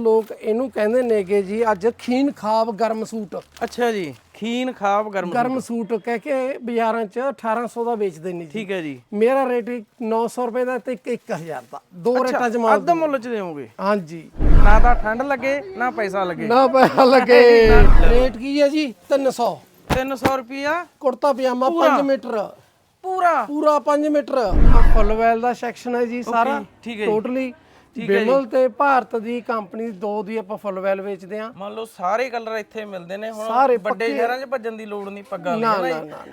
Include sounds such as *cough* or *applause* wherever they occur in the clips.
ਲੋਕ ਇਹਨੂੰ ਕਹਿੰਦੇ ਨੇਗੇ ਜੀ ਅੱਜ ਖੀਨ ਖਾਬ ਗਰਮ ਸੂਟ। ਅੱਛਾ ਜੀ ਖੀਨ ਖਾਬ ਗਰਮ ਗਰਮ ਸੂਟ ਕਹਿ ਕੇ ਬਾਜ਼ਾਰਾਂ 'ਚ 1800 ਦਾ ਵੇਚਦੇ ਨੇ ਜੀ। ਠੀਕ ਹੈ ਜੀ। ਮੇਰਾ ਰੇਟ 900 ਰੁਪਏ ਦਾ ਤੇ ਇੱਕ 1000 ਦਾ। ਦੋ ਰੇਟਾਂ 'ਚ ਮਾਲ ਅੱਧ ਮੁੱਲ ਚ ਦੇਵੋਗੇ ਹਾਂਜੀ। ਨਾ ਤਾਂ ਠੰਡ ਲੱਗੇ ਨਾ ਪੈਸਾ ਲੱਗੇ। ਨਾ ਪੈਸਾ ਲੱਗੇ। *laughs* ਰੇਟ ਕੀ ਹੈ ਜੀ? 300 300 ਰੁਪਿਆ ਕੁੜਤਾ ਪਜਾਮਾ 5 ਮੀਟਰ। ਪੂਰਾ? ਪੂਰਾ 5 ਮੀਟਰ। ਆ ਫੁੱਲਵੈਲ ਦਾ ਸੈਕਸ਼ਨ ਹੈ ਜੀ ਸਾਰਾ। ਠੀਕ ਹੈ ਜੀ। ਟੋਟਲੀ ਬਿਮਲ ਤੇ ਭਾਰਤ ਦੀ ਕੰਪਨੀ ਦੋ ਦੀ ਆਪਾਂ ਫੁੱਲਵੈਲ ਵੇਚਦੇ ਆ ਮੰਨ ਲਓ ਸਾਰੇ ਕਲਰ ਇੱਥੇ ਮਿਲਦੇ ਨੇ ਹੁਣ ਵੱਡੇ ਸ਼ਹਿਰਾਂ 'ਚ ਭੱਜਣ ਦੀ ਲੋੜ ਨਹੀਂ ਪੱਗਾਂ ਲਈ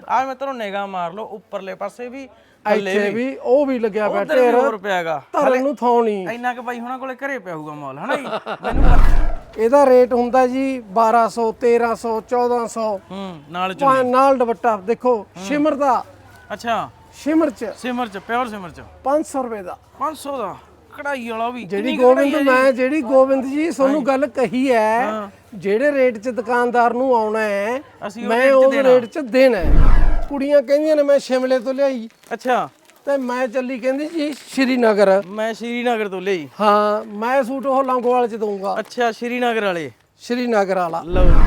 ਆ ਮੈਂ ਤੁਹਾਨੂੰ ਨਿਗਾਹ ਮਾਰ ਲਓ ਉੱਪਰਲੇ ਪਾਸੇ ਵੀ ਇੱਥੇ ਵੀ ਉਹ ਵੀ ਲੱਗਿਆ ਪਿਆ ਵੀ ਹੋਰ ਪਿਆਗਾ ਧਰਨ ਨੂੰ ਥਾਉਣੀ ਇੰਨਾ ਕਿ ਬਾਈ ਹੁਣਾਂ ਕੋਲੇ ਘਰੇ ਪਿਆ ਹੋਊਗਾ ਮਾਲ ਹਨਾ ਜੀ? *laughs* ਮੈਨੂੰ ਇਹਦਾ ਰੇਟ ਹੁੰਦਾ ਜੀ 1200 1300 1400 ਹੂੰ ਨਾਲ ਚ ਪਾ- ਨਾਲ ਦੁਪੱਟਾ ਦੇਖੋ ਸ਼ਿਮਰ ਦਾ। ਅੱਛਾ। ਸ਼ਿਮਰ ਚ। ਸਿਮਰ ਚ ਪਿਓਰ ਸਿਮਰ ਚ। 500 ਰੁਪਏ ਦਾ। 500 ਦਾ? ਕਢਾਈ ਵਾਲਾ ਵੀ। ਜਿਹੜੀ ਗੋਬਿੰਦ ਮੈਂ ਜਿਹੜੀ ਗੋਬਿੰਦ ਜੀ ਤੁਹਾਨੂੰ ਗੱਲ ਕਹੀ ਹੈ ਜਿਹੜੇ ਰੇਟ 'ਚ ਦੁਕਾਨਦਾਰ ਨੂੰ ਆਉਣਾ ਹੈ ਅਸੀਂ ਉਹ ਮੈਂ ਉਸ ਰੇਟ 'ਚ ਦੇਣਾ ਹੈ। ਕੁੜੀਆਂ ਕਹਿੰਦੀਆਂ ਨੇ ਮੈਂ ਸ਼ਿਮਲੇ ਤੋਂ ਲਿਆਈ। ਅੱਛਾ। ਤੇ ਮੈਂ ਚੱਲੀ ਕਹਿੰਦੀ ਜੀ ਸ਼੍ਰੀਨਗਰ। ਮੈਂ ਸ਼੍ਰੀਨਗਰ ਤੋਂ ਲਈ ਹਾਂ ਮੈਂ ਸੂਟ ਉਹ ਲੰਗੋਵਾਲ 'ਚ ਦਊਂਗਾ। ਅੱਛਾ ਸ਼੍ਰੀਨਗਰ ਵਾਲੇ। ਸ਼੍ਰੀਨਗਰ ਵਾਲਾ।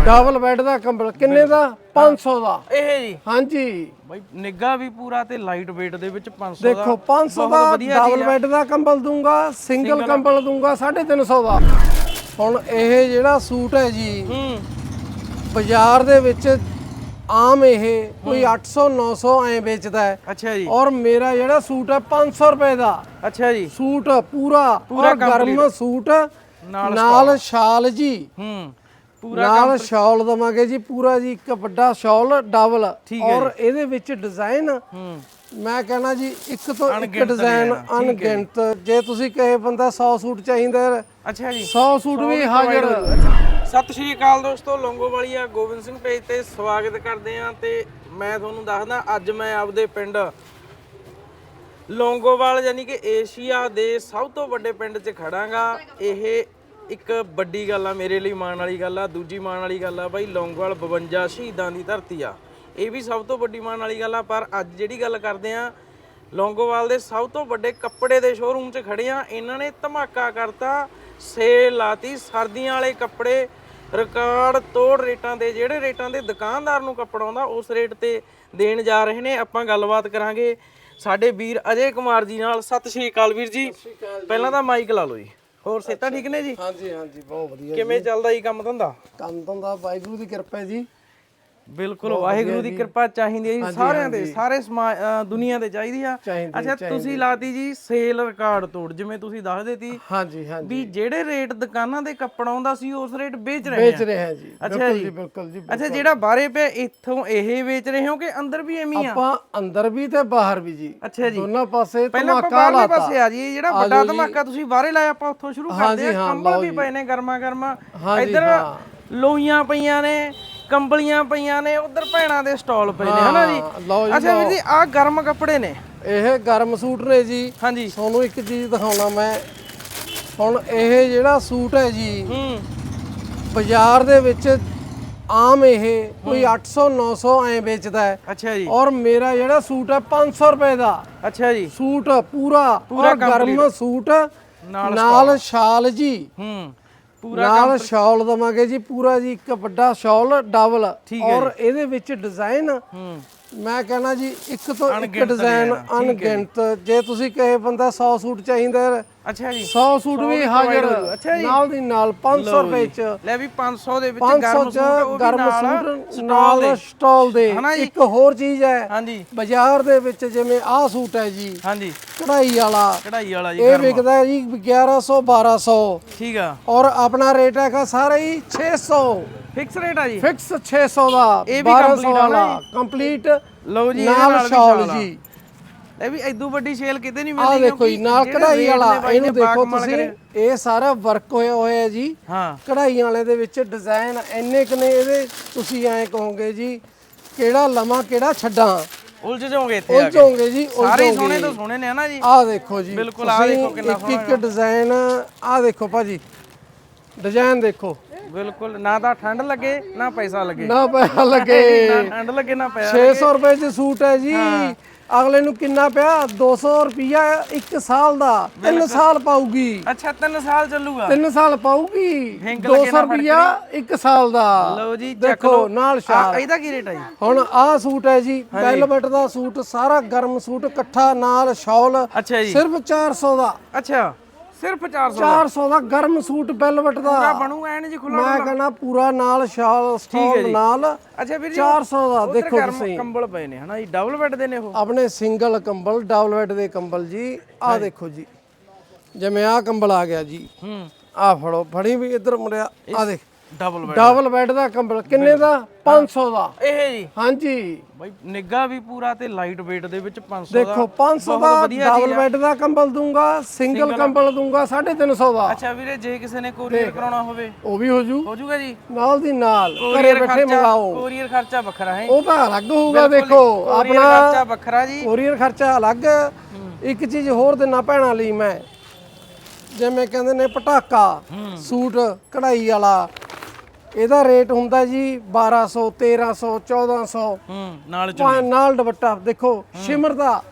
ਡਬਲ ਬੈੱਡ ਦਾ ਕੰਬਲ ਕਿੰਨੇ ਦਾ? 500 ਦਾ। ਇਹ ਜੀ। ਹਾਂਜੀ। ਬਾਈ ਨਿੱਗਾ ਵੀ ਪੂਰਾ ਤੇ ਲਾਈਟ weight ਦੇ ਵਿੱਚ 500 ਦਾ। ਦੇਖੋ 500 ਦਾ ਡਬਲ ਬੈੱਡ ਦਾ ਕੰਬਲ ਦੂੰਗਾ ਸਿੰਗਲ ਕੰਬਲ ਦੂੰਗਾ 350 ਦਾ। ਹੁਣ ਇਹ ਜਿਹੜਾ ਸੂਟ ਹੈ ਜੀ ਬਾਜ਼ਾਰ ਦੇ ਵਿੱਚ ਆਮ ਇਹ ਕੋਈ 800 900 ਐ ਵੇਚਦਾ ਹੈ। ਅੱਛਾ ਜੀ। ਔਰ ਮੇਰਾ ਜਿਹੜਾ ਸੂਟ ਹੈ 500 ਰੁਪਏ ਦਾ। ਅੱਛਾ ਜੀ। ਸੂਟ ਪੂਰਾ ਪੂਰਾ ਗਰਮ ਸੂਟ ਨਾਲ ਨਾਲ ਸ਼ਾਲ। ਜੀ। ਹੂੰ ਪੂਰਾ ਨਾਲ ਸ਼ਾਲ ਦਵਾਂਗੇ ਜੀ ਪੂਰਾ ਜੀ ਇੱਕ ਵੱਡਾ ਸ਼ਾਲ ਡਬਲ। ਔਰ ਇਹਦੇ ਵਿੱਚ ਡਿਜ਼ਾਈਨ ਹੂੰ। ਮੈਂ ਕਹਿੰਦਾ ਜੀ ਇੱਕ ਤੋਂ ਇੱਕ ਡਿਜ਼ਾਈਨ ਅਣਗਿਣਤ। ਜੇ ਤੁਸੀਂ ਕਹੇ ਬੰਦਾ 100 ਸੂਟ ਚਾਹੀਦਾ ਹੈ, ਅੱਛਾ ਜੀ। 100 ਸੂਟ ਵੀ ਹਾਜ਼ਰ। ਸਤਿ ਸ਼੍ਰੀ ਅਕਾਲ ਦੋਸਤੋ ਲੌਂਗੋਵਾਲੀਆ ਗੋਬਿੰਦ ਸਿੰਘ ਪੇਜ ਤੇ ਸਵਾਗਤ ਕਰਦੇ ਆਂ ਤੇ ਮੈਂ ਤੁਹਾਨੂੰ ਦੱਸਦਾ ਅੱਜ ਮੈਂ ਆਪਦੇ ਪਿੰਡ ਲੌਂਗੋਵਾਲ ਯਾਨੀ ਕਿ ਏਸ਼ੀਆ ਦੇ ਸਭ ਤੋਂ ਵੱਡੇ ਪਿੰਡ 'ਚ ਖੜਾਂਗਾ। ਇਹ ਇੱਕ ਵੱਡੀ ਗੱਲ ਆ ਮੇਰੇ ਲਈ ਮਾਣ ਵਾਲੀ ਗੱਲ ਆ ਦੂਜੀ ਮਾਣ ਵਾਲੀ ਗੱਲ ਆ ਬਾਈ ਲੌਂਗੋਵਾਲ 52 ਸ਼ਹੀਦਾਂ ਦੀ ਧਰਤੀ ਆ। ਇਹ ਵੀ ਸਭ ਤੋਂ ਵੱਡੀ ਮਾਣ ਵਾਲੀ ਗੱਲ ਆ ਪਰ ਅੱਜ ਜਿਹੜੀ ਗੱਲ ਕਰਦੇ ਆ ਲੌਂਗੋਵਾਲ ਦੇ ਸਭ ਤੋਂ ਵੱਡੇ ਕੱਪੜੇ ਦੇ ਸ਼ੋਰੂਮ 'ਚ ਖੜੇ ਆ ਇਹਨਾਂ ਨੇ ਧਮਾਕਾ ਕਰਤਾ ਸੇਲ ਲਾਤੀ ਸਰਦੀਆਂ ਵਾਲੇ ਕੱਪੜੇ ਰਿਕਾਰਡ ਤੋੜ ਰੇਟਾਂ ਦੇ ਜਿਹੜੇ ਰੇਟਾਂ ਦੇ ਦੁਕਾਨਦਾਰ ਨੂੰ ਕੱਪੜਾ ਆਉਂਦਾ ਉਸ ਰੇਟ ਤੇ ਦੇਣ ਜਾ ਰਹੇ ਨੇ ਆਪਾਂ ਗੱਲਬਾਤ ਕਰਾਂਗੇ। ਸਾਡੇ ਵੀਰ ਅਜੇ ਕੁਮਾਰ ਜੀ ਨਾਲ ਸਤਿ ਸ਼੍ਰੀ ਅਕਾਲ ਵੀਰ ਜੀ। ਪਹਿਲਾਂ ਤਾਂ ਮਾਈਕ ਲਾ ਲਓ ਜੀ। ਹੋਰ ਸਿਹਤਾਂ ਠੀਕ ਨੇ ਜੀ? ਹਾਂਜੀ ਹਾਂਜੀ ਬਹੁਤ ਵਧੀਆ ਕਿਵੇਂ ਚੱਲਦਾ ਜੀ ਕੰਮ ਧੰਦਾ? ਕੰਮ ਧੰਦਾ ਵਾਹਿਗੁਰੂ ਦੀ ਕਿਰਪਾ ਹੈ ਜੀ। ਬਿਲਕੁਲ ਵਾਹਿਗੁਰੂ ਦੀ ਕਿਰਪਾ ਚਾਹੀਦੀ ਹੈ ਜੀ ਸਾਰਿਆਂ ਦੇ ਸਾਰੇ ਦੁਨੀਆ ਤੇ ਚਾਹੀਦੀ ਆ। ਅੱਛਾ ਤੁਸੀਂ ਲਾਤੀ ਜੀ ਸੇਲ ਰਿਕਾਰਡ ਤੋੜ ਜਿਵੇਂ ਤੁਸੀਂ ਦੱਸਦੇ ਸੀ ਹਾਂਜੀ ਹਾਂਜੀ। ਵੀ ਜਿਹੜੇ ਰੇਟ ਦੁਕਾਨਾਂ ਦੇ ਕੱਪੜਾ ਆਉਂਦਾ ਸੀ ਉਸ ਰੇਟ ਵੇਚ ਰਹੇ ਵੇਚ ਆ। ਰਹੇ ਹਾਂ ਜੀ। ਅੱਛਾ ਜੀ। ਬਿਲਕੁਲ ਜੀ ਅੱਛਾ ਜਿਹੜਾ ਬਾਹਰੇ ਪਿਆ ਇੱਥੋਂ ਇਹ ਵੇਚ ਰਹੇ ਹੋ ਕਿ ਅੰਦਰ ਵੀ ਐਵੇਂ ਆ? ਆਪਾਂ ਅੰਦਰ ਵੀ ਤੇ ਬਾਹਰ ਵੀ ਜੀ। ਅੱਛਾ ਜੀ। ਦੋਨਾਂ ਪਾਸੇ ਧਮਾਕਾ ਲਾਤਾ। ਪਾਸੇ ਆ ਜੀ ਜਿਹੜਾ ਵੱਡਾ ਧਮਾਕਾ ਤੁਸੀਂ ਬਾਹਰੇ ਲਾਇਆ ਆਪਾਂ ਉੱਥੋਂ ਸ਼ੁਰੂ ਕਰਦੇ ਆ ਕੰਬਲ ਵੀ। ਪਏ ਨੇ ਗਰਮਾ ਗਰਮਾ ਇੱਧਰ। ਲੋਈਆਂ ਪਈਆਂ ਨੇ ਕੰਬਲੀਆਂ ਪਈਆਂ ਨੇ ਉਧਰ ਭੈਣਾਂ ਦੇ ਸਟਾਲ ਪਏ ਨੇ ਹਨਾ ਜੀ? ਹਾਂ, ਲਓ ਜੀ, ਅੱਛਾ ਵੀਰ ਜੀ ਆਹ ਗਰਮ ਕੱਪੜੇ ਨੇ। ਇਹ ਗਰਮ ਸੂਟ ਨੇ ਜੀ। ਹਾਂਜੀ। ਤੁਹਾਨੂੰ ਇੱਕ ਚੀਜ਼ ਦਿਖਾਉਣਾ ਮੈਂ। ਹੁਣ ਇਹ ਜਿਹੜਾ ਸੂਟ ਹੈ ਜੀ ਹੂੰ। ਬਾਜ਼ਾਰ ਦੇ ਵਿੱਚ ਆਮ ਇਹ ਕੋਈ 800 900 ਐ ਵੇਚਦਾ ਹੈ। ਅੱਛਾ ਜੀ। ਔਰ ਮੇਰਾ ਜਿਹੜਾ ਸੂਟ ਹੈ 500 ਰੁਪਏ ਦਾ। ਅੱਛਾ ਜੀ। ਸੂਟ ਪੂਰਾ ਪੂਰਾ ਗਰਮ ਸੂਟ ਨਾਲ ਨਾਲ ਸ਼ਾਲ ਜੀ। ਹੂੰ। ਪੂਰਾ ਨਾਲ ਸ਼ਾਲ ਦਵਾਂਗੇ ਜੀ ਪੂਰਾ ਜੀ ਇੱਕ ਵੱਡਾ ਸ਼ਾਲ ਡਬਲ ਔਰ ਇਹਦੇ ਵਿੱਚ ਡਿਜ਼ਾਈਨ ਹੂੰ। ਮੈਂ ਕਹਿੰਦਾ ਜੀ ਇੱਕ ਤੋਂ ਇੱਕ ਡਿਜ਼ਾਈਨ ਅਣਗਿਣਤ। ਜੇ ਤੁਸੀਂ ਕਹੇ ਬੰਦਾ 100 ਸੂਟ ਚਾਹੀਦਾ ਹੈ, ਅੱਛਾ ਜੀ। 100 ਸੂਟ ਵੀ ਹਾਜ਼ਰ ਅੱਛਾ ਜੀ। ਨਾਲ ਦੀ ਨਾਲ 500 ਰੁਪਏ ਚ ਲੈ ਵੀ 500 ਦੇ ਵਿੱਚ 500 ਗਰਮ ਚ ਸੂਟ ਉਹ ਵੀ ਗਰਮ ਨਾਲ ਸੂਟ। ਸਟਾਲ ਦੇ। ਹਨਾ ਜੀ? ਇੱਕ ਹੋਰ ਚੀਜ਼ ਹੈ ਹਾਂਜੀ। ਬਾਜ਼ਾਰ ਦੇ ਵਿੱਚ ਜਿਵੇਂ ਆਹ ਸੂਟ ਹੈ ਜੀ ਹਾਂਜੀ। ਕਢਾਈ ਵਾਲਾ। ਕਢਾਈ ਵਾਲਾ ਜੀ ਇਹ ਵਿਕਦਾ ਹੈ ਜੀ 1100 1200 ਠੀਕ ਆ। ਔਰ ਆਪਣਾ ਰੇਟ ਹੈਗਾ ਸਾਰਾ ਹੀ 600 ਫਿਕਸ ਰੇਟ ਆ ਜੀ। ਫਿਕਸ 600 ਦਾ ਇਹ ਵੀ 1200 complete ਵਾਲਾ ਕੰਪਲੀਟ ਲਓ ਜੀ ਨਾਲ ਸ਼ਾਲ ਆ। ਜੀ। ਇਹ ਵੀ ਐਦੂ ਵੱਡੀ ਸੇਲ ਕਿਤੇ ਨਹੀਂ ਮਿਲਦੀ ਦੇਖੋ ਜੀ ਨਾਲ ਕਢਾਈ ਵਾਲਾ ਇਹਨੂੰ ਦੇਖੋ ਤੁਸੀਂ। ਇਹ ਸਾਰਾ ਵਰਕ ਹੋਇਆ ਹੋਇਆ ਜੀ। ਹਾਂ। ਕਢਾਈਆਂ ਵਾਲੇ ਦੇ ਵਿੱਚ ਡਿਜ਼ਾਈਨ ਇੰਨੇ ਕੁ ਨੇ ਇਹਦੇ ਤੁਸੀਂ ਐਂ ਕਹੋਗੇ ਜੀ ਕਿਹੜਾ ਲਵਾਂ ਕਿਹੜਾ ਛੱਡਾਂ। ਉਲਝ ਜਾਓਗੇ ਇੱਥੇ ਆ ਕੇ। ਉਲਝੋਗੇ ਜੀ ਸਾਰੇ ਸੋਹਣੇ ਤੋਂ ਸੋਹਣੇ ਨੇ ਹਨਾ ਜੀ। ਆਹ ਦੇਖੋ ਜੀ ਬਿਲਕੁਲ, ਆਹ ਤੁਸੀਂ ਦੇਖੋ ਕਿੰਨਾ ਇੱਕ ਇੱਕ ਡਿਜ਼ਾਈਨ ਆਹ ਦੇਖੋ ਭਾਜੀ ਡਿਜ਼ਾਈਨ ਦੇਖੋ। ਬਿਲਕੁਲ ਨਾ ਤਾਂ ਠੰਡ ਲੱਗੇ ਨਾ ਪੈਸਾ ਲੱਗੇ। ਨਾ ਪੈਸਾ ਲੱਗੇ। ਨਾ ਠੰਡ ਲੱਗੇ ਨਾ ਪਿਆ 600 ਰੁਪਏ ਚ ਸੂਟ ਹੈ ਜੀ। ਅਗਲੇ ਨੂੰ ਕਿੰਨਾ ਪਿਆ? 200 ਰੁਪਿਆ 1 ਸਾਲ ਦਾ। 3 ਸਾਲ ਪਾਊਗੀ। ਅੱਛਾ 3 ਸਾਲ ਚੱਲੂਗਾ। 3 ਸਾਲ ਲੱਗੇ 200 ਰੁਪਿਆ 1 ਸਾਲ ਦਾ। ਲਓ ਜੀ ਦੇਖੋ ਨਾਲ ਆ, ਸ਼ਾਲ। ਇਹਦਾ ਕੀ ਰੇਟ ਹੈ ਜੀ? ਹੁਣ ਆਹ ਸੂਟ ਹੈ ਜੀ ਵੈਲਵਟ ਦਾ ਸੂਟ ਸਾਰਾ ਗਰਮ ਸੂਟ ਇਕੱਠਾ ਨਾਲ ਸ਼ਾਲ ਸਿਰਫ 400 ਦਾ। ਅੱਛਾ। ਸਿਰਫ 400 400 ਦਾ। ਗਰਮ ਸੂਟ ਵੈਲਵਟ ਦਾ। ਪੂਰਾ ਬਣੂ ਐਨ ਜੀ ਖੁੱਲਾ ਮੈਂ ਕਹਿੰਦਾ ਪੂਰਾ ਨਾਲ ਸ਼ਾਲ ਸਟਾਲ ਨਾਲ। ਅੱਛਾ ਵੀਰ ਜੀ 400 ਦਾ ਦੇਖੋ ਤੁਸੀਂ। ਕੰਬਲ ਪਏ ਨੇ ਹਨਾ ਜੀ? ਡਬਲ ਬੈੱਡ ਦੇ ਨੇ ਉਹ। ਆਪਣੇ ਸਿੰਗਲ ਕੰਬਲ ਡਬਲ ਬੈੱਡ ਦੇ ਕੰਬਲ ਜੀ। ਆਹ ਦੇਖੋ ਜੀ। ਜਿਵੇਂ ਆਹ ਕੰਬਲ ਆ ਗਿਆ ਜੀ। ਹੂੰ। ਆਹ ਫੜੋ ਫੜੀ ਵੀ ਇੱਧਰ ਮੁੜਿਆ ਆਹ ਦੇਖ। ਡਬਲ ਬੈੱਡ ਡਬਲ ਬੈੱਡ ਦਾ ਕੰਬਲ ਕਿੰਨੇ ਦਾ? 500 ਦਾ। ਇਹ ਜੀ। ਹਾਂਜੀ। ਬਾਈ ਨਿੱਗਾ ਵੀ ਪੂਰਾ ਤੇ ਲਾਈਟ weight ਦੇ ਵਿੱਚ 500 ਦਾ। ਦੇਖੋ 500 ਦਾ ਡਬਲ ਬੈੱਡ ਦਾ ਕੰਬਲ ਦੂੰਗਾ ਸਿੰਗਲ ਕੰਬਲ ਦੂੰਗਾ 350 ਦਾ। ਅੱਛਾ ਵੀਰੇ ਜੇ ਕਿਸੇ ਨੇ ਕੋਰੀਅਰ ਕਰਾਉਣਾ ਹੋਵੇ। ਉਹ ਵੀ ਹੋ ਜੂ। ਹੋ ਜਾਊਗਾ ਜੀ। ਨਾਲ ਦੀ ਨਾਲ ਘਰੇ ਬੈਠੇ ਮੰਗਾਓ। ਕੋਰੀਅਰ ਖਰਚਾ ਵੱਖਰਾ ਹੈ ਉਹ ਤਾਂ ਅਲੱਗ ਹੋਊਗਾ ਦੇਖੋ ਆਪਣਾ ਖਰਚਾ ਵੱਖਰਾ ਜੀ। ਕੋਰੀਅਰ ਖਰਚਾ ਅਲੱਗ। ਇੱਕ ਚੀਜ਼ ਹੋਰ ਦੇਣਾ ਭੈਣਾਂ ਲਈ ਮੈਂ। ਜਿਵੇਂ ਕਹਿੰਦੇ ਨੇ ਪਟਾਕਾ ਸੂਟ ਕਢਾਈ ਵਾਲਾ। ਇਹਦਾ ਰੇਟ ਹੁੰਦਾ ਜੀ 1200 1300 1400 ਹੂੰ ਨਾਲ ਚ ਪਾ- ਨਾਲ ਦੁਪੱਟਾ ਦੇਖੋ ਸ਼ਿਮਰ ਦਾ।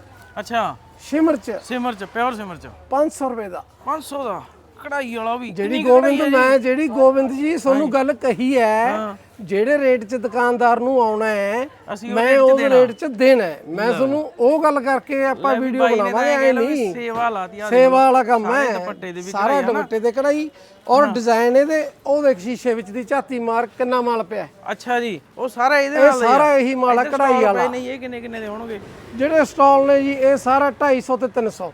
ਅੱਛਾ। ਸ਼ਿਮਰ ਚ। ਸਿਮਰ ਚ ਪਿਓਰ ਸਿਮਰ ਚ। 500 ਰੁਪਏ ਦਾ। 500 ਦਾ? ਕਢਾਈ ਵਾਲਾ ਵੀ। ਜਿਹੜੀ ਗੋਬਿੰਦ ਮੈਂ ਜਿਹੜੀ? ਗੋਬਿੰਦ ਜੀ ਤੁਹਾਨੂੰ ਗੱਲ ਕਹੀ ਹੈ ਜਿਹੜੇ ਰੇਟ 'ਚ ਦੁਕਾਨਦਾਰ ਨੂੰ ਆਉਣਾ ਹੈ ਮੈਂ ਉਸ ਰੇਟ 'ਚ ਦੇਣਾ ਮੈਂ ਤੁਹਾਨੂੰ ਉਹ ਗੱਲ ਕਰਕੇ ਆਪਾਂ ਵੀਡੀਓ ਤਾਂ ਬਣਾਵਾਂਗੇ ਐ ਨਹੀਂ। ਸੇਵਾ ਲਾਤੀ ਆ ਸੇਵਾ ਵਾਲਾ ਕੰਮ ਹੈ ਸਾਰਾ ਦੁਪੱਟੇ ਦੇ ਕਢਾਈ ਔਰ ਡਿਜ਼ਾਈਨ ਇਹਦੇ ਉਹ ਦੇਖ ਸ਼ੀਸ਼ੇ ਵਿੱਚ ਦੀ ਝਾਤੀ ਮਾਰ ਕਿੰਨਾ ਮਾਲ ਪਿਆ। ਅੱਛਾ ਜੀ ਉਹ ਸਾਰਾ ਇਹਦੇ ਇਹ ਨਾਲ ਸਾਰਾ ਇਹੀ ਮਾਲ ਕਢਾਈ ਵਾਲਾ। ਨਹੀਂ ਇਹ ਕਿੰਨੇ ਕਿੰਨੇ ਦੇ ਹੋਣਗੇ? ਜਿਹੜੇ ਸਟਾਲ ਨੇ ਜੀ ਇਹ ਸਾਰਾ 250 ਤੇ 300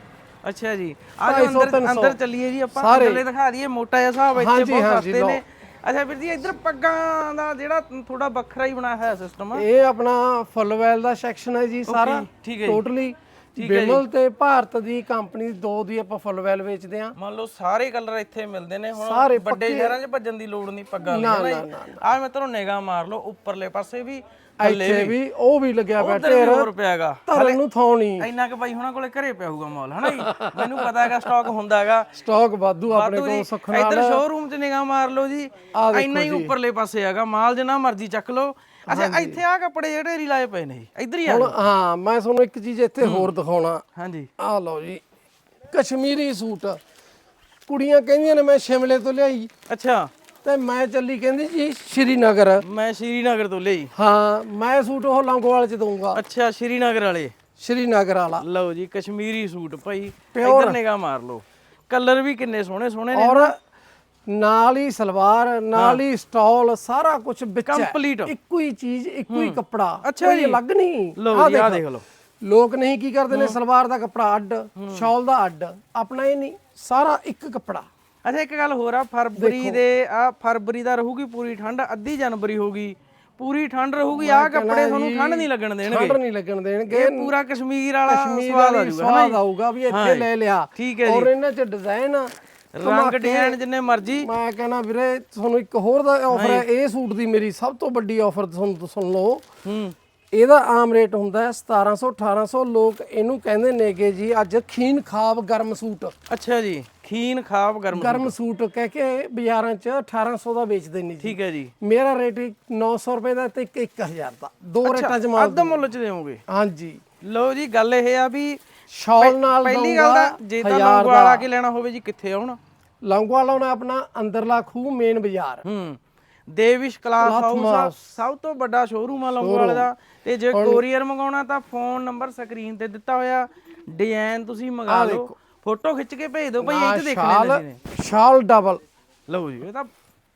ਅੱਛਾ ਜੀ। ਆ ਜੋ 250, ਅੰਦਰ 300 ਅੰਦਰ ਚੱਲੀਏ ਜੀ ਆਪਾਂ। ਸਾਰੇ। ਅੰਦਰਲੇ ਦਿਖਾ ਦਈਏ ਮੋਟਾ ਜਿਹਾ ਹਿਸਾਬ ਇੱਥੇ ਹਾਂਜੀ, ਬਹੁਤ ਹਾਂਜੀ, ਸਸਤੇ ਲਓ। ਨੇ। ਅੱਛਾ ਵੀਰ ਜੀ ਇੱਧਰ ਪੱਗਾਂ ਦਾ ਜਿਹੜਾ ਥੋੜਾ ਵੱਖਰਾ ਹੀ ਬਣਾਇਆ ਹੋਇਆ ਸਿਸਟਮ ਇਹ ਆਪਣਾ ਫੁੱਲਵੈਲ ਦਾ ਸੈਕਸ਼ਨ ਹੈ ਜੀ ਸਾਰਾ। ਠੀਕ ਹੈ ਜੀ। ਟੋਟਲੀ ਬਿਮਲ ਤੇ ਭਾਰਤ ਦੀ ਕੰਪਨੀ ਦੋ ਦੀ ਆਪਾਂ ਫੁੱਲਵੈਲ ਵੇਚਦੇ ਆ ਮੰਨ ਲਓ ਸਾਰੇ ਕਲਰ ਇੱਥੇ ਮਿਲਦੇ ਨੇ। ਹੁਣ ਸਾਰੇ ਵੱਡੇ ਸ਼ਹਿਰਾਂ 'ਚ ਭੱਜਣ ਦੀ ਲੋੜ ਨਹੀਂ ਪੱਗਾਂ ਨਾ, ਲਈ ਨਾ, ਨਾ ਆ ਮੈਂ ਤੁਹਾਨੂੰ ਨਿਗਾਹ ਮਾਰ ਲਓ ਉੱਪਰਲੇ ਪਾਸੇ ਵੀ ਇੱਥੇ ਵੀ। ਉਹ ਵੀ ਲੱਗਿਆ ਪਿਆ ਵੀ ਹੋਰ ਪਿਆਗਾ ਧਰਨ ਨੂੰ ਥਾਉਣੀ ਇੰਨਾ ਕਿ ਬਾਈ ਹੁਣਾਂ ਕੋਲੇ ਘਰੇ ਪਿਆ ਹੋਊਗਾ ਮਾਲ ਹਨਾ ਜੀ? ਮੈਨੂੰ ਪਤਾ ਹੈਗਾ ਸਟਾਕ ਹੁੰਦਾ ਹੈਗਾ। ਸਟਾਕ ਵਾਧੂ ਆਪਣੇ ਕੋਲ ਸੁੱਖ ਇੱਧਰ ਸ਼ੋਰੂਮ 'ਚ ਨਿਗਾਹ ਮਾਰ ਲਓ ਜੀ। ਇੰਨਾ ਹੀ ਉੱਪਰਲੇ ਪਾਸੇ ਹੈਗਾ। ਮਾਲ ਜਿੰਨਾ ਮਰਜ਼ੀ ਚੱਕ ਲਓ। ਅੱਛਾ ਇੱਥੇ ਆ ਕੱਪੜੇ ਜਿਹੜੇ ਢੇਰੀ ਲਾਏ ਪਏ ਨੇ ਇੱਧਰ ਹੀ ਆ ਹੁਣ ਹਾਂ ਮੈਂ ਤੁਹਾਨੂੰ ਇੱਕ ਚੀਜ਼ ਇੱਥੇ ਹੋਰ ਦਿਖਾਉਣਾ। ਹਾਂਜੀ। ਆਹ ਲਓ ਜੀ। ਕਸ਼ਮੀਰੀ ਸੂਟ। ਕੁੜੀਆਂ ਕਹਿੰਦੀਆਂ ਨੇ ਮੈਂ ਸ਼ਿਮਲੇ ਤੋਂ ਲਿਆਈ। ਅੱਛਾ। ਤੇ ਮੈਂ ਚੱਲੀ ਕਹਿੰਦੀ ਜੀ ਸ਼੍ਰੀਨਗਰ। ਮੈਂ ਸ਼੍ਰੀਨਗਰ ਤੋਂ ਲਈ ਹਾਂ ਮੈਂ ਸੂਟ ਉਹ ਲੌਂਗੋਵਾਲ ਚ ਦਊਂਗਾ। ਅੱਛਾ ਸ਼੍ਰੀਨਗਰ ਵਾਲੇ। ਸ਼੍ਰੀਨਗਰ ਵਾਲਾ। ਲਓ ਜੀ ਕਸ਼ਮੀਰੀ ਸੂਟ ਭਾਈ। ਇੱਧਰ ਨਿਗਾਹ ਮਾਰ ਲਓ। ਕਲਰ ਵੀ ਕਿੰਨੇ ਸੋਹਣੇ ਸੋਹਣੇ ਨੇ ਔਰ ਨਾਲ ਹੀ ਸਲਵਾਰ ਨਾਲ ਹੀ ਸਟਾਲ ਸਾਰਾ ਕੁਝ ਵਿੱਚ Complete। ਇੱਕੋ ਹੀ ਚੀਜ਼ ਇੱਕੋ ਹੀ ਕੱਪੜਾ। ਅੱਛਾ ਜੀ। ਅਲੱਗ ਨਹੀਂ। ਲਓ ਜੀ ਆ ਦੇਖ। ਲਓ। ਲੋਕ ਨਹੀਂ ਕੀ ਕਰਦੇ ਨੇ ਸਲਵਾਰ ਦਾ ਕੱਪੜਾ ਅੱਡ ਸ਼ਾਲ ਦਾ ਅੱਡ। ਆਪਣਾ ਇਹ ਨਹੀਂ ਸਾਰਾ ਇੱਕ ਕੱਪੜਾ। ਅੱਛਾ ਇੱਕ ਗੱਲ ਹੋਰ ਆ ਫਰਵਰੀ ਦੇ ਆ ਫਰਵਰੀ ਦਾ ਰਹੂਗੀ ਪੂਰੀ ਠੰਡ ਅੱਧੀ ਜਨਵਰੀ ਹੋਗੀ ਪੂਰੀ ਠੰਡ ਰਹੂਗੀ ਆ ਕੱਪੜੇ ਤੁਹਾਨੂੰ ਠੰਡ ਨਹੀਂ ਲੱਗਣ ਦੇਣਗੇ। ਠੰਡ ਨਹੀਂ ਲੱਗਣ ਦੇਣਗੇ। ਇਹ ਪੂਰਾ ਕਸ਼ਮੀਰ ਵਾਲਾ ਕਸ਼ਮੀਰ ਸਵਾਦ ਆ ਵਾਲੀ ਜਾਊਗਾ ਸਵਾਦ ਆਊਗਾ ਵੀ ਇੱਥੇ ਲੈ ਲਿਆ। ਠੀਕ ਹੈ ਔਰ ਇਹਨਾਂ ਚ ਡਿਜ਼ਾਈਨ ਰੰਗ ਡਿਜ਼ਾਈਨ ਜਿੰਨੇ ਮਰਜ਼ੀ। ਮੈਂ ਕਹਿੰਦਾ ਵੀਰੇ ਤੁਹਾਨੂੰ ਇੱਕ ਹੋਰ ਦਾ ਆਫਰ ਹੈ ਇਹ ਸੂਟ ਦੀ ਮੇਰੀ ਸਭ ਤੋਂ ਵੱਡੀ ਆਫਰ ਤੁਹਾਨੂੰ ਸੁਣ ਲਓ। ਹੂੰ। ਇਹਦਾ ਆਮ ਰੇਟ ਹੁੰਦਾ ਹੈ 1700 1800 ਲੋਕ ਇਹਨੂੰ ਕਹਿੰਦੇ ਨੇਗੇ ਜੀ ਅੱਜ ਖੀਨ ਖਾਬ ਗਰਮ ਸੂਟ। ਅੱਛਾ ਜੀ ਖੀਨ ਖਾਬ ਗਰਮ ਗਰਮ ਸੂਟ ਕਹਿ ਕੇ ਬਾਜ਼ਾਰਾਂ 'ਚ 1800 ਦਾ ਵੇਚਦੇ ਨੇ ਜੀ। ਠੀਕ ਹੈ ਜੀ। ਮੇਰਾ ਰੇਟ 900 ਰੁਪਏ ਦਾ ਤੇ ਇੱਕ 1000 ਦਾ। ਦੋ ਰੇਟਾਂ 'ਚ ਮਾਲ ਅੱਧ ਮੁੱਲ ਚ ਦੇਵੋਗੇ? ਹਾਂਜੀ। ਲਓ ਜੀ ਗੱਲ ਇਹ ਆ ਵੀ ਸ਼ਾਲ ਨਾਲ ਪਹਿਲੀ ਗੱਲ ਤਾਂ ਜੇ ਤਾਂ ਲੰਗਵਾਲ ਆ ਕੇ ਲੈਣਾ ਹੋਵੇ ਜੀ ਕਿੱਥੇ ਆਉਣ? ਲੌਂਗਵਾਲ ਆਉਣਾ ਆਪਣਾ ਅੰਦਰਲਾ ਖੂਹ ਮੇਨ ਬਾਜ਼ਾਰ। ਹੂੰ। ਦੇਵਿਸ਼ ਕਲਾਸ ਹਾਊਸ ਆ, ਸਭ ਤੋਂ ਵੱਡਾ ਸ਼ੋਰੂਮ ਆ ਲੰਗੋਵਾਲ ਦਾ। ਤੇ ਜੇ ਕੋਰੀਅਰ ਮੰਗਾਉਣਾ ਤਾਂ ਫੋਨ ਨੰਬਰ ਸਕਰੀਨ ਤੇ ਦਿੱਤਾ ਹੋਇਆ। ਡਿਜ਼ਾਈਨ ਤੁਸੀਂ ਮੰਗਾ ਲਓ। ਫੋਟੋ ਖਿੱਚ ਕੇ ਭੇਜ ਦਿਓ ਭਾਈ ਇਹ ਤੇ ਦੇਖਣੇ ਸ਼ਾਲ ਨੇ ਸ਼ਾਲ ਡਬਲ ਲਓ ਜੀ ਇਹ ਤਾਂ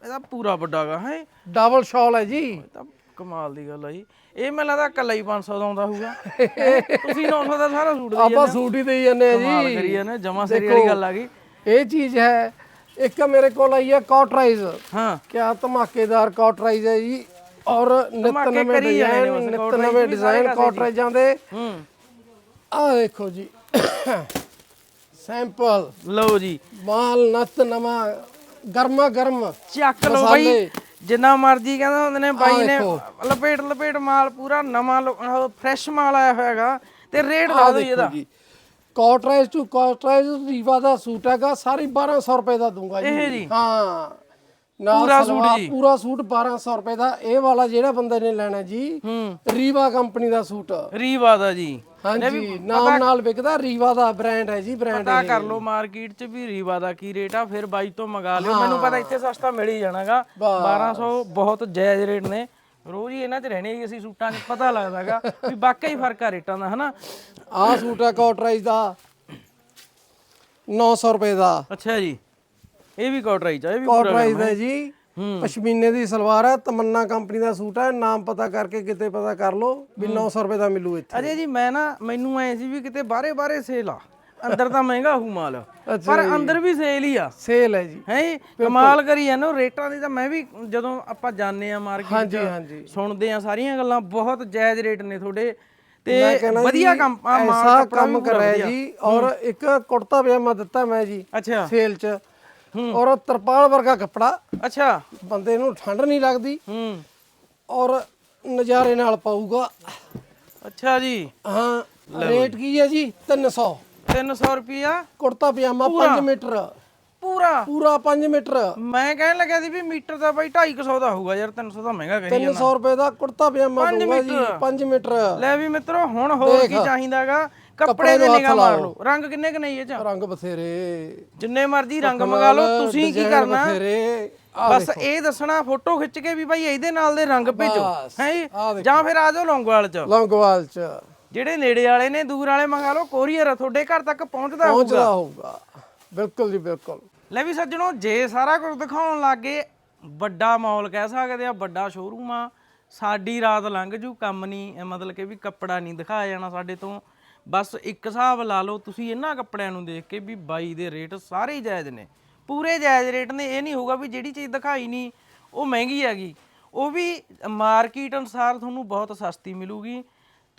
ਇਹਦਾ ਪੂਰਾ ਵੱਡਾ ਗਾ ਹੈ। ਡਬਲ ਸ਼ਾਲ ਹੈ ਜੀ। ਤਾਂ ਕਮਾਲ ਦੀ ਗੱਲ ਆ ਜੀ। ਇਹ ਮੈਨੂੰ ਲੱਗਦਾ ਇਕੱਲਾ ਹੀ 500 ਦਾ ਆਉਂਦਾ ਹੋਊਗਾ। *laughs* ਤੁਸੀਂ 900 ਦਾ ਸਾਰਾ ਸੂਟ ਦੇ ਆਪਾਂ ਸੂਟ ਹੀ ਦੇਈ ਜਾਂਦੇ ਆ ਕਮਾਲ ਜੀ ਕਰੀ ਜਾਂਦੇ ਜਮਾ ਸਰੀ ਵਾਲੀ ਗੱਲ ਆ ਗਈ। ਇਹ ਚੀਜ਼ ਹੈ ਇੱਕ ਮੇਰੇ ਕੋਲ ਆਈ ਹੈ ਕਾਟਰਾਈਜ਼ ਹਾਂ। ਕਿਆ ਧਮਾਕੇਦਾਰ ਕਾਟਰਾਈਜ਼ ਹੈ ਜੀ। ਔਰ ਨਿਤ ਨਵੇਂ ਡਿਜ਼ਾਈਨ ਨਿਤ ਨਵੇਂ ਡਿਜ਼ਾਈਨ ਕਾਟਰਾਈਜ਼ਾਂ ਦੇ ਹੂੰ। ਆਹ ਦੇਖੋ ਜੀ। ਸੈਂਪਲ ਲਓ ਜੀ। ਮਾਲ ਨਤ ਨਵਾਂ ਗਰਮਾ ਗਰਮ। ਚੱਕ ਲਓ। ਬਈ। ਜਿੰਨਾ ਮਰਜ਼ੀ ਕਹਿੰਦੇ ਹੁੰਦੇ ਨੇ ਬਾਈ ਨੇ। ਲਪੇਟ ਲਪੇਟ ਮਾਲ ਪੂਰਾ ਨਵਾਂ ਫਰੈਸ਼ ਮਾਲ ਆਇਆ ਹੋਇਆਗਾ। ਤੇ ਰੇਟ ਲਾ ਦਿਓ ਇਹਦਾ। ਜੀ ਕਾਟਰਾਈਜ਼ ਟੂ ਕਾਟਰਾਈਜ਼ ਰੀਵਾ ਦਾ ਸੂਟ ਹੈਗਾ ਸਾਰੀ 1200 ਰੁਪਏ ਦਾ ਦੂੰਗਾ ਇਹ ਜੀ? ਜੀ? ਹਾਂ। ਨਾਲ ਪੂਰਾ ਸੂਟ ਸਲਵਾਰ- ਜੀ? ਪੂਰਾ ਸੂਟ 1200 ਰੁਪਏ ਦਾ। ਇਹ ਵਾਲਾ ਜਿਹੜਾ ਬੰਦੇ ਨੇ ਲੈਣਾ ਜੀ ਹੂੰ। ਰੀਵਾ ਕੰਪਨੀ ਦਾ ਸੂਟ। ਰੀਵਾ ਦਾ ਜੀ। ਹਾਂਜੀ ਨਾਮ ਨਾਲ ਵਿਕਦਾ ਰੀਵਾ ਦਾ ਬ੍ਰਾਂਡ ਹੈ ਜੀ ਬ੍ਰਾਂਡ ਪਤਾ ਕਰ ਲਓ ਮਾਰਕੀਟ 'ਚ ਵੀ ਰੀਵਾ ਦਾ ਕੀ ਰੇਟ ਆ ਫਿਰ ਬਾਈ ਤੋਂ ਮੰਗਾ ਲਿਓ। ਮੈਨੂੰ ਪਤਾ ਇੱਥੇ ਸਸਤਾ ਮਿਲ ਹੀ ਜਾਣਾਗਾ। 1200 ਬਹੁਤ ਜਾਇਜ਼ ਰੇਟ ਨੇ। ਰੋਜ਼ ਹੀ ਇਹਨਾਂ 'ਚ ਰਹਿਣੇ ਜੀ ਅਸੀਂ ਸੂਟਾਂ 'ਚ ਪਤਾ ਲੱਗਦਾਗਾ ਵੀ ਵਾਕਈ ਫ਼ਰਕ ਆ ਰੇਟਾਂ ਦਾ ਹਨਾ? ਆਹ ਸੂਟ ਹੈ ਕੋਟਰਾਈਜ਼ ਦਾ 900 ਰੁਪਏ ਦਾ। ਅੱਛਾ ਜੀ ਇਹ ਵੀ ਕੋਟਰਾਈ ਚ ਆ, ਇਹ ਵੀ ਕੋਟਰਾਈਜ਼ ਦਾ ਜੀ ਪਸ਼ਮੀਨੇ ਦੀ ਸਲਵਾਰ ਹੈ ਤਮੰਨਾ ਕੰਪਨੀ ਦਾ ਸੂਟ ਹੈ ਨਾਮ ਪਤਾ ਕਰਕੇ ਕਿਤੇ ਪਤਾ ਕਰ ਲਓ ਵੀ 900 ਰੁਪਏ ਦਾ ਮਿਲੂ ਇੱਥੇ। ਅਜੇ ਜੀ ਮੈਂ ਨਾ ਮੈਨੂੰ ਐ ਸੀ ਵੀ ਕਿਤੇ ਬਾਰੇ ਬਾਰੇ ਸੇਲ ਆ। ਅੰਦਰ ਤਾਂ ਮਹਿੰਗਾ ਹੋਊ ਮਾਲ। ਪਰ ਅੰਦਰ ਵੀ ਸੇਲ ਹੀ ਆ। ਸੇਲ ਹੈ ਜੀ ਹੈ? ਕਮਾਲ ਕਰੀ ਜਾਂਦੇ ਰੇਟਾਂ ਦੀ ਤਾਂ ਮੈਂ ਵੀ ਜਦੋਂ ਆਪਾਂ ਜਾਂਦੇ ਆ ਮਾਰਕੀਟ ਹਾਂਜੀ ਹਾਂਜੀ। ਸੁਣਦੇ ਆ ਸਾਰੀਆਂ ਗੱਲਾਂ ਬਹੁਤ ਜਾਇਜ਼ ਰੇਟ ਨੇ ਤੁਹਾਡੇ। ਤੇ ਵਧੀਆ ਕੰਮ ਆ ਐਸਾ ਕੰਮ ਕਰਿਆ। ਜੀ ਔਰ ਇੱਕ ਕੁੜਤਾ ਪਜਾਮਾ ਦਿੱਤਾ ਮੈਂ ਜੀ ਅੱਛਾ। ਸੇਲ 'ਚ। ਔਰ ਤਰਪਾਲ ਵਰਗਾ ਕੱਪੜਾ। ਅੱਛਾ। ਬੰਦੇ ਨੂੰ ਠੰਡ ਨਹੀਂ ਲੱਗਦੀ। ਹੂੰ। ਔਰ ਨਜ਼ਾਰੇ ਨਾਲ ਪਾਊਗਾ। ਅੱਛਾ ਜੀ। ਹਾਂ ਰੇਟ ਕੀ ਹੈ ਜੀ? 300 300 ਰੁਪਿਆ ਕੁੜਤਾ ਪਜਾਮਾ 5 ਮੀਟਰ। ਪੂਰਾ। ਪੂਰਾ 5 ਮੀਟਰ। ਮੈਂ ਕਹਿਣ ਲੱਗਿਆ ਸੀ ਵੀ ਮੀਟਰ ਦਾ ਬਾਈ 250 ਦਾ ਹੋਊਗਾ ਯਾਰ 300 ਤਾਂ ਮਹਿੰਗਾ ਕਹੀ 300 ਰੁਪਏ ਦਾ ਕੁੜਤਾ ਪਜਾਮਾ ਪੰਜ ਦਊਗਾ ਜੀ ਮੀਟਰ। 5 ਮੀਟਰ। ਲੈ ਵੀ ਮਿੱਤਰੋ ਹੁਣ ਹੋਰ ਕੀ ਚਾਹੀਦਾਗਾ? ਕੱਪੜੇ ਦੇ ਨਿਗਾਹ ਮਾਰ ਲਾਓ। ਰੰਗ ਕਿੰਨੇ ਕ ਨਹੀਂ ਇਹ ਚ? ਰੰਗ ਬਥੇਰੇ। ਜਿੰਨੇ ਮਰਜ਼ੀ ਰੰਗ ਮੰਗਾ ਲਓ ਤੁਸੀਂ ਕੀ ਕਰਨਾ? ਬਸ ਇਹ ਦੱਸਣਾ ਫੋਟੋ ਖਿੱਚ ਕੇ ਵੀ ਬਾਈ ਇਹਦੇ ਨਾਲ ਦੇ ਰੰਗ ਭੇਜੋ। ਹੈ। ਜਾਂ ਫਿਰ ਆ ਜਾਓ ਲੌਂਗੋਵਾਲ ਚ। ਲੌਂਗੋਵਾਲ ਚ। ਜਿਹੜੇ ਨੇੜੇ ਵਾਲੇ ਨੇ ਦੂਰ ਵਾਲੇ ਮੰਗਾ ਲਓ ਕੋਰੀਅਰ ਤੁਹਾਡੇ ਘਰ ਤੱਕ ਪਹੁੰਚਦਾ ਹੋਊਗਾ। ਪਹੁੰਚਦਾ ਹੋਊਗਾ। ਬਿਲਕੁਲ ਜੀ ਬਿਲਕੁਲ। ਲੈ ਵੀ ਸੱਜਣੋ ਜੇ ਸਾਰਾ ਕੁਝ ਦਿਖਾਉਣ ਲੱਗੇ ਵੱਡਾ ਮਾਲ ਕਹਿ ਸਕਦੇ ਆ ਵੱਡਾ ਸ਼ੋਰੂਮ ਆ ਸਾਡੀ ਰਾਤ ਲੰਘ ਜੂ ਕੰਮ ਨਹੀਂ ਮਤਲਬ ਕਿ ਵੀ ਕੱਪੜਾ ਨਹੀਂ ਦਿਖਾਇਆ ਜਾਣਾ ਸਾਡੇ ਤੋਂ। ਬਸ ਇੱਕ ਹਿਸਾਬ ਲਾ ਲਓ ਤੁਸੀਂ ਇਹਨਾਂ ਕੱਪੜਿਆਂ ਨੂੰ ਦੇਖ ਕੇ ਵੀ ਬਾਈ ਦੇ ਰੇਟ ਸਾਰੇ ਹੀ ਜਾਇਜ਼ ਨੇ। ਪੂਰੇ ਜਾਇਜ਼ ਰੇਟ ਨੇ ਇਹ ਨਹੀਂ ਹੋਊਗਾ ਵੀ ਜਿਹੜੀ ਚੀਜ਼ ਦਿਖਾਈ ਨਹੀਂ ਉਹ ਮਹਿੰਗੀ ਹੈਗੀ। ਉਹ ਵੀ ਮਾਰਕੀਟ ਅਨੁਸਾਰ ਤੁਹਾਨੂੰ ਬਹੁਤ ਸਸਤੀ ਮਿਲੂਗੀ।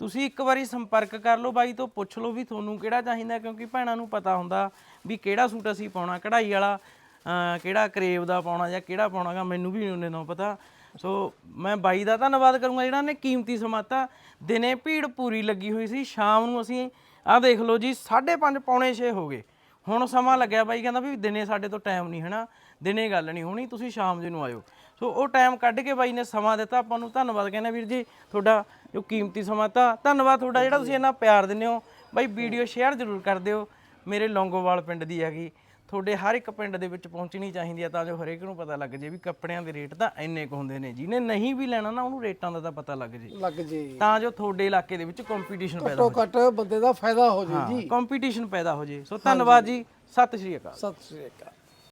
ਤੁਸੀਂ ਇੱਕ ਵਾਰੀ ਸੰਪਰਕ ਕਰ ਲਓ, ਬਾਈ ਤੋਂ ਪੁੱਛ ਲਓ ਵੀ ਤੁਹਾਨੂੰ ਕਿਹੜਾ ਚਾਹੀਦਾ, ਕਿਉਂਕਿ ਭੈਣਾਂ ਨੂੰ ਪਤਾ ਹੁੰਦਾ ਵੀ ਕਿਹੜਾ ਸੂਟ ਅਸੀਂ ਪਾਉਣਾ, ਕਢਾਈ ਵਾਲਾ ਕਿਹੜਾ ਕਰੇਵ ਦਾ ਪਾਉਣਾ ਜਾਂ ਕਿਹੜਾ ਪਾਉਣਾਗਾ, ਮੈਨੂੰ ਵੀ ਉਹਨੇ ਨਾ ਪਤਾ। ਸੋ ਮੈਂ ਬਾਈ ਦਾ ਧੰਨਵਾਦ ਕਰੂੰਗਾ, ਜਿਹੜਾ ਨੇ ਕੀਮਤੀ ਸਮਾਤਾ ਦਿਨੇ ਭੀੜ ਪੂਰੀ ਲੱਗੀ ਹੋਈ ਸੀ, ਸ਼ਾਮ ਨੂੰ ਅਸੀਂ ਆਹ ਦੇਖ ਲਓ ਜੀ 5:30 ਪੌਣੇ 6 ਹੋ ਗਏ। ਹੁਣ ਸਮਾਂ ਲੱਗਿਆ ਬਾਈ, ਕਹਿੰਦਾ ਵੀ ਦਿਨੇ ਸਾਡੇ ਤੋਂ ਟਾਈਮ ਨਹੀਂ ਹਨਾ? ਦਿਨੇ ਗੱਲ ਨਹੀਂ ਹੋਣੀ, ਤੁਸੀਂ ਸ਼ਾਮ ਜੀ ਨੂੰ ਆਇਓ। ਸੋ ਉਹ ਟਾਈਮ ਕੱਢ ਕੇ ਬਾਈ ਨੇ ਸਮਾਂ ਦਿੱਤਾ, ਆਪਾਂ ਨੂੰ ਧੰਨਵਾਦ ਕਹਿੰਦਾ ਵੀਰ ਜੀ, ਤੁਹਾਡਾ ਜੋ ਕੀਮਤੀ ਸਮਾਂ ਤਾਂ ਧੰਨਵਾਦ ਤੁਹਾਡਾ ਜਿਹੜਾ ਤੁਸੀਂ ਇੰਨਾ ਪਿਆਰ ਦਿੰਦੇ ਹੋ। ਬਾਈ ਵੀਡੀਓ ਸ਼ੇਅਰ ਜ਼ਰੂਰ ਕਰ ਦਿਓ। ਮੇਰੇ ਲੌਂਗੋਵਾਲ ਪਿੰਡ ਦੀ ਹੈਗੀ। ਤੁਹਾਡੇ ਹਰ ਇੱਕ ਪਿੰਡ ਦੇ ਵਿੱਚ ਪਹੁੰਚਣੀ ਚਾਹੀਦੀ ਹੈ ਤਾਂ ਜੋ ਹਰੇਕ ਨੂੰ ਪਤਾ ਲੱਗ ਜੇ ਵੀ ਕੱਪੜਿਆਂ ਦੇ ਰੇਟ ਤਾਂ ਇੰਨੇ ਕੁ ਹੁੰਦੇ ਨੇ। ਜਿਹਨੇ ਨਹੀਂ ਵੀ ਲੈਣਾ ਨਾ ਉਹਨੂੰ ਰੇਟਾਂ ਦਾ ਤਾਂ ਪਤਾ ਲੱਗ ਜੇ। ਲੱਗ ਜੇ। ਤਾਂ ਜੋ ਤੁਹਾਡੇ ਇਲਾਕੇ ਦੇ ਵਿੱਚ ਕੰਪੀਟੀਸ਼ਨ ਪੈਦਾ ਘੱਟੋ ਘੱਟ ਬੰਦੇ ਦਾ ਫਾਇਦਾ ਹੋ ਜੇ ਜੀ। ਕੰਪੀਟੀਸ਼ਨ ਪੈਦਾ ਹੋ ਜੇ। ਸੋ ਧੰਨਵਾਦ ਜੀ। ਸਤਿ ਸ਼੍ਰੀ ਅਕਾਲ। ਸਤਿ ਸ੍ਰੀ ਅਕਾਲ।